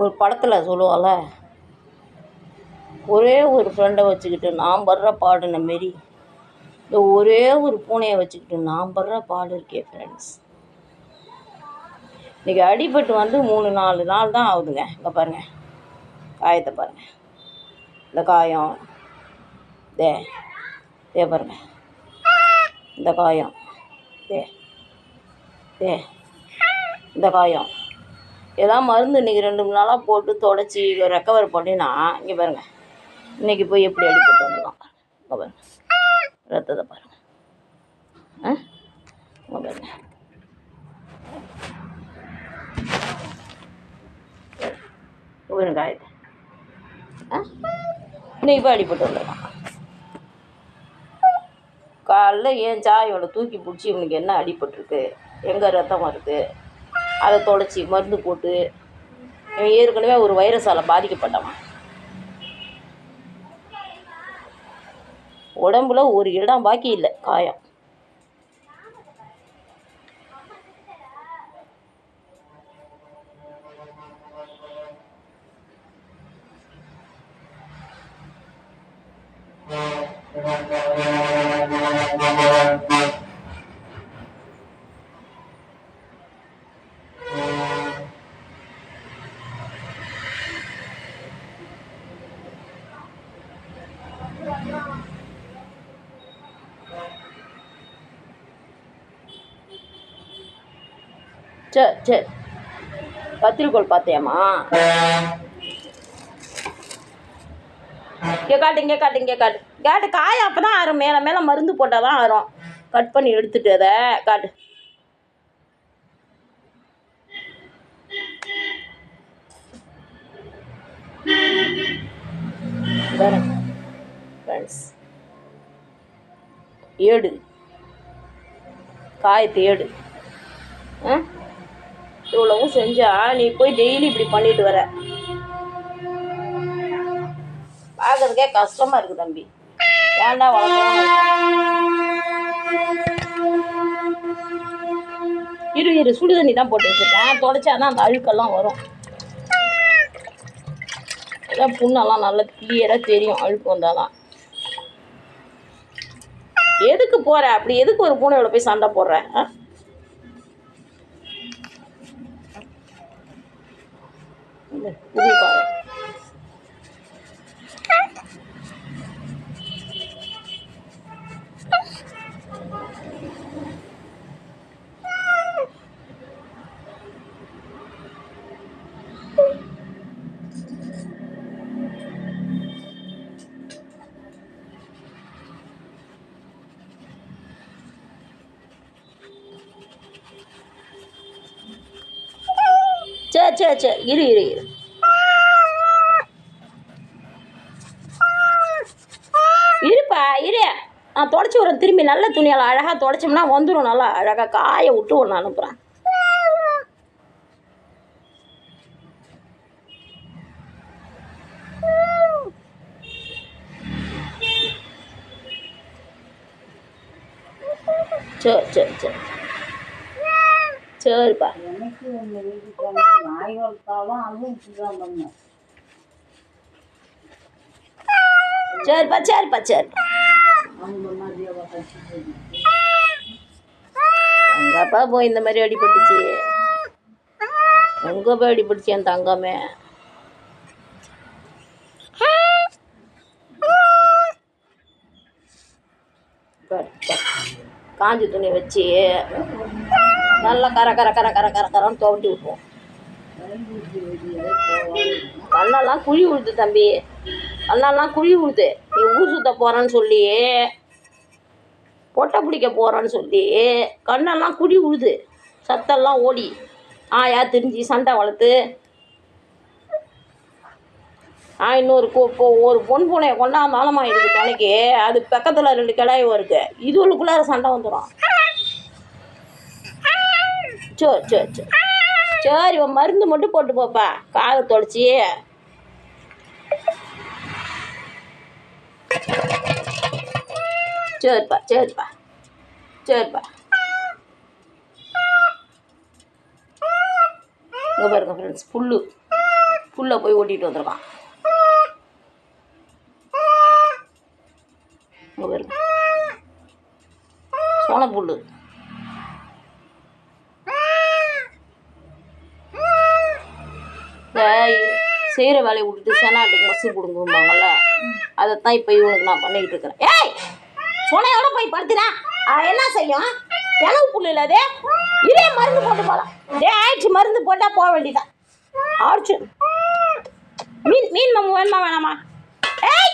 ஒரு படத்தில் சொல்லுவாள்ல ஒரே ஒரு ஃப்ரெண்டை வச்சுக்கிட்டு நான் படுற பாடுன மாரி? இந்த ஒரே ஒரு பூனையை வச்சுக்கிட்டு நான் படுற பாடு இருக்கே ஃப்ரெண்ட்ஸ் இன்றைக்கி அடிபட்டு வந்து மூணு நாலு நாள் தான் ஆகுதுங்க. இங்கே பாருங்கள் காயத்தை பாருங்கள் இந்த காயம் தே தே பாருங்க. இந்த காயம் தே தே இந்த காயம். ஏதாவது மருந்து இன்றைக்கி ரெண்டு மூணு நாளாக போட்டு தொடச்சி ரெக்கவர் பண்ணினா இங்கே பாருங்கள் இன்றைக்கி போய் எப்படி அடிப்பட்டு வந்துடலாம் இங்கே பாருங்கள் ரத்தத்தை பாருங்கள் ஆ? இங்கே பாருங்க. பாருங்க காயத்தை ஆ? இன்னைக்கு போய் அடிப்பட்டு வந்துடலாம் காலைல ஏன் சா இவனை தூக்கி பிடிச்சி இவனுக்கு என்ன அடிபட்டிருக்கு? எங்கே ரத்தம் வருது? அதை தொடச்சி மருந்து போட்டு இவன் ஏற்கனவே ஒரு வைரஸால் பாதிக்கப்பட்டவன். உடம்புல ஒரு இடம் பாக்கி இல்லை காயம். சரி சரி கத்திரிக்கோள் பார்த்தியாம்மா? இங்கே காட்டு இங்கே காட்டு இங்கே காட்டு காட்டு காயம் அப்போ தான் ஆறும். மேலே மேலே மருந்து போட்டால் தான் ஆறும். கட் பண்ணி எடுத்துட்டு அதை காட்டு. ஃப்ரெண்ட்ஸ் ஏடு. காயத்தை ஏடு. ஆ? இவ்வளவும் செஞ்சா நீ போய் டெய்லி இப்படி பண்ணிட்டு வர. பார்க்குறதுக்கே கஷ்டமா இருக்கு தம்பி. ஏன்டா வளர்க்கணும் இரு இரு சுடு தண்ணி தான் போட்டு வச்சுருக்கேன். தொடச்சாதான் அந்த அழுக்கெல்லாம் வரும். அதான் புண்ணெல்லாம் நல்லா கிளியராக தெரியும் அழுக்கு வந்தாதான். எதுக்கு போற? அப்படி எதுக்கு ஒரு பூனையோட போய் சண்டை போடுற? ஆ? இந்த புது காயம். சரி சரி சரி இரு இரு இரு இருப்பா இரு நான் தொடச்சி விட்றேன். திரும்பி நல்ல துணியால் அழகாக தொடச்சோம்னா வந்துடும் நல்லா அழகாக காய விட்டு ஒன்று அனுப்புகிறேன் சரி சரி சரி. சரிப்பா. பண்ணும். சரிப்பா சரிப்பா. சரி அப்பா போய் இந்த மாதிரி அடிபட்டுச்சு. எங்கே போய் அடிபட்டுச்சு என் தங்கமே. காஞ்சி துணி வச்சு நல்லா கர கர கர கர கர கரன்னு துவட்டி விட்டுருவோம். கண்ணெல்லாம் குழி விழுது தம்பி. கண்ணெல்லாம் குழி விழுது நீ ஊர் சுத்த போகிறேன்னு சொல்லி பொட்டை பிடிக்க போகிறோன்னு சொல்லி கண்ணெல்லாம் குழி விழுது சத்தெல்லாம் ஓடி. ஆயா திரிஞ்சு சண்டை வளர்த்து. ஆ இன்னொரு கோ இப்போ ஒரு பொன் பூனையை கொண்டாந்தாலுமா இருக்கு துணைக்கு அது பக்கத்தில் ரெண்டு கிடாய் இருக்கு. இதுகளுக்குள்ளார சண்டை வந்துடும் சரி சரி சரி சரி உன் மருந்து மட்டும் போட்டு போப்பா. காதை தொலைச்சி. சரிப்பா சரிப்பா சரிப்பா இங்கே பாருங்க ஃப்ரெண்ட்ஸ் புல்லு புல்லை போய் ஓட்டிகிட்டு வந்திருக்கான் இங்க பாருங்க சோளப்புல் புல்லு செய்கிற வேலையை விட்டுட்டு சேனாட்டுக்கு மசி கொடுங்கும்பாங்கல்ல அதைத்தான் இப்போ இவனுக்கு நான் பண்ணிக்கிட்டு இருக்கிறேன் ஏ சொனையோட போய் படுத்துனா என்ன செய்யும்? கிணவு புல் இல்லாதே இதே மருந்து போட்டு போகலாம் டே ஆயிடுச்சு மருந்து போட்டால் போக வேண்டியதான் ஆயிடுச்சு. மீன் மீன் மம்மு வேணுமா வேணாமா? ஏய்!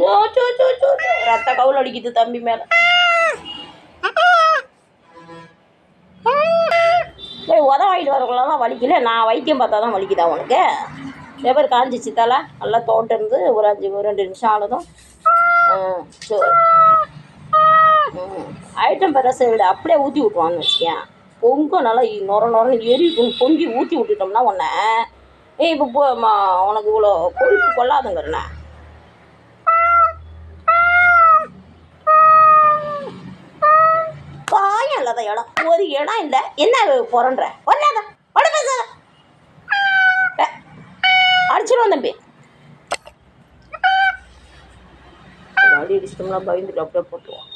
சோ, சோ, சோ, ரத்த கவுல் அடிக்குது தம்பி மேலே. ஏய் உத வாங்கிட்டு வரக்குள்ளலாம் வலிக்கல. நான் வைத்தியம் பார்த்தா தான் வலிக்குதா உனக்கு? எவர் காஞ்சிச்சு தலை? நல்லா தோட்டம் இருந்து ஒரு அஞ்சு ஒரு ரெண்டு நிமிஷம் ஆனதும் ஐட்டம் பெருசை விட அப்படியே ஊற்றி விட்டுவான்னு வச்சுக்கேன். பொங்க நல்லா இ- நொர நொரன்னு எரி பொங்கி ஊற்றி விட்டுட்டோம்னா உன்னை ஏய் இப்போ போ உனக்கு இவ்வளோ கொழுப்பு கொள்ளாதுங்கிறண்ணே காயம் இல்லாத இடம். ஒரு இடம் இல்லை. என்ன புறன்ற? ஒன்னாத ஒட பேசாத. தம்பி. அடி அடிச்சிட்டோம்னா பயந்துட்டு அப்படியே போட்டுருவோம்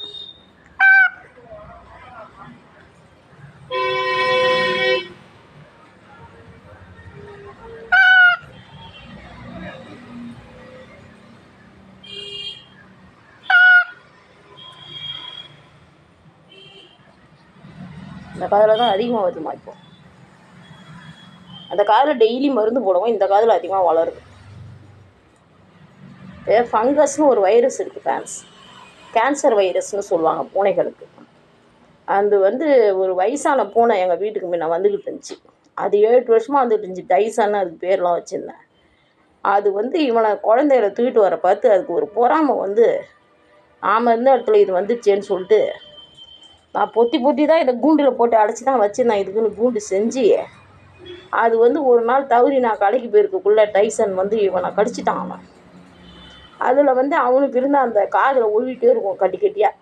இந்த காதில் தான் அதிகமாக வருதுமா இப்போ? அந்த காதில் டெய்லி மருந்து போடுவோம் இந்த காதில் அதிகமாக வளருது. ஏ ஃபங்கஸ்னு ஒரு வைரஸ் இருக்குது ஃபேன்ஸ் கேன்சர் வைரஸ்னு சொல்லுவாங்க பூனைகளுக்கு. அது வந்து ஒரு வயசான பூனை எங்கள் வீட்டுக்கு முன்ன வந்துக்கிட்டு இருந்துச்சு. அது ஏழு வருஷமாக வந்துட்டு இருந்துச்சு. டைசன்னு அதுக்கு பேர்லாம் வச்சுருந்தேன். அது வந்து இவனை குழந்தைகளை தூக்கிட்டு வர பார்த்து அதுக்கு ஒரு பொறாமை வந்து ஆமாம் இருந்த இடத்துல இது வந்துச்சேன்னு சொல்லிட்டு நான் பொத்தி பொத்தி தான் இதை கூண்டில் போட்டு அடைச்சி தான் வச்சுருந்தேன். இதுக்குன்னு கூண்டு செஞ்சு அது வந்து ஒரு நாள் தவறி நான் கடைக்கு போயிருக்கக்குள்ளே டைசன் வந்து இவனை கடிச்சிட்டான் அவன். அதில் வந்து அவனுக்கு இருந்த அந்த காதில் ஒழிட்டே இருக்கும் கட்டி கட்டியாக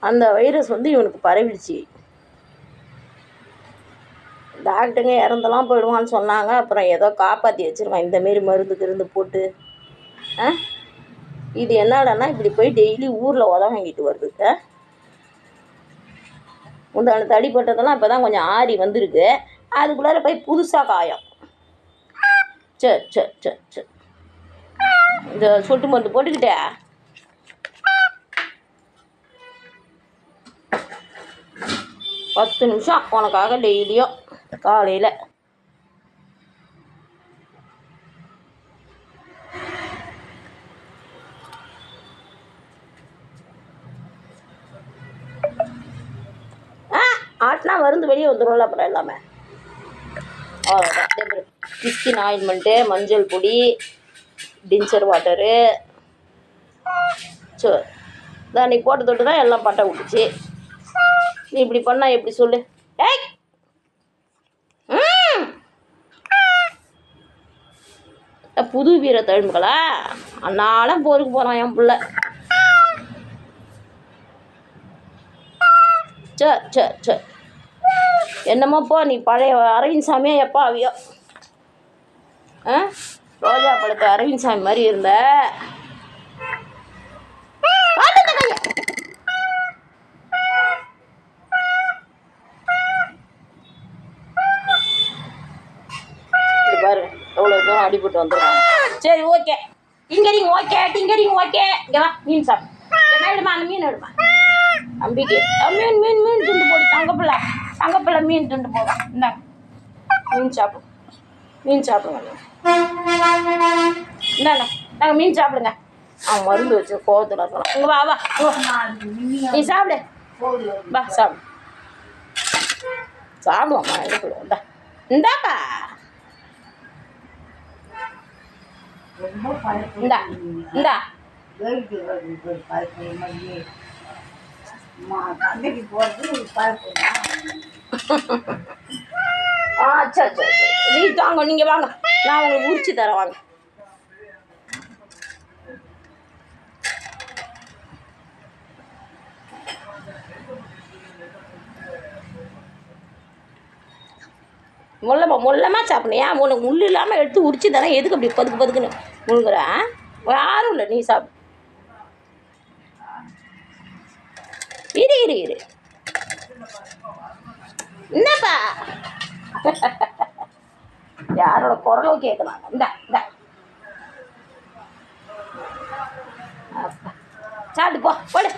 அந்த வைரஸ் வந்து இவனுக்கு பரவிடுச்சு. டாக்டருங்க இறந்தெல்லாம் போயிடுவான்னு சொன்னாங்க. அப்புறம் ஏதோ காப்பாற்றி வச்சுருவான். இந்தமாரி மருந்து கிருந்து போட்டு. ஆ? இது என்னடான்னா இப்படி போய் டெய்லி ஊரில் உத வாங்கிட்டு வருது. ஆ? முந்தான தடிப்பட்டதெல்லாம் இப்போ தான் கொஞ்சம் ஆறி வந்திருக்கு. அதுக்குள்ளார போய் புதுசாக காயம். சரி சரி சரி சரி இந்த சொட்டு மருந்து போட்டுக்கிட்டே. பத்து நிமிஷம் உனக்காக டெய்லியும் காலையில். ஆ ஆட்டினா மருந்து வெளியே வந்துடும்ல அப்புறம் எல்லாமே. அவ்வளோதான் கிஸ்கின் ஆயில்மெண்ட்டு மஞ்சள் பொடி டிஞ்சர் வாட்டரு. சரி இதான் நீ போட்டு தொட்டு தான் எல்லாம் பட்டை விட்டுச்சு நீ இப்படி பண்ணால் எப்படி சொல்லு? ஏய்! ம். புது வீர தழும்புகளா? அன்னாலும் போருக்கு போகிறான் என் பிள்ளை. சரி சரி சரி என்னமோப்போ நீ பழைய அரவிந்த் சாமியா எப்போ ஆவியோ ஆ? ரோஜா பழத்து அரவிந்த் சாமி மாதிரி இருந்த. பாரு எவ்வளோ தூரம் அடிபட்டு வந்துருக்காங்க சரி okay tinkering okay tinkering okay இங்கே வா மீன் சாப்பிடு. என்ன எடுமா அந்த மீன் எடுமா. நம்பிக்கை மீன் மீன் மீன் துண்டு போடு. தங்கப்பிள்ளை. தங்கப்பிள்ளை மீன் துண்டு போடும் இந்தாங்க. மீன் சாப்பிடு. மீன் சாப்பிடுங்க. இந்தாண்ணா நாங்கள் மீன் சாப்பிடுங்க. அவன் மருந்து வச்சு கோவத்தில் இருக்கலாம் இங்கே வா வா நீ சாப்பிடு. வா சாப்பிடு. சாப்பிடுவோம்மா எடுக்கல இந்தா. இந்தாப்பா. இந்தா இந்தா. வேடிக்கை போகிறது ஆ சரி சரி சரி. நீ நீங்கள் வாங்க. நான் உங்களுக்கு உரிச்சு தரேன் வாங்க. முள்ளமா முள்ளமாக சாப்பிடணும் ஏன் உனக்கு முள் இல்லாமல் எடுத்து உரிச்சு தரேன். எதுக்கு அப்படி பதுக்கு பதுக்குன்னு முழுங்குற யாரும் இல்லை நீ சாப்பிடு இரு இரு இரு. என்னப்பா? யாரோட குரலும் கேட்கலாம் இந்த இந்த. சாப்பிட்டு போ போடு.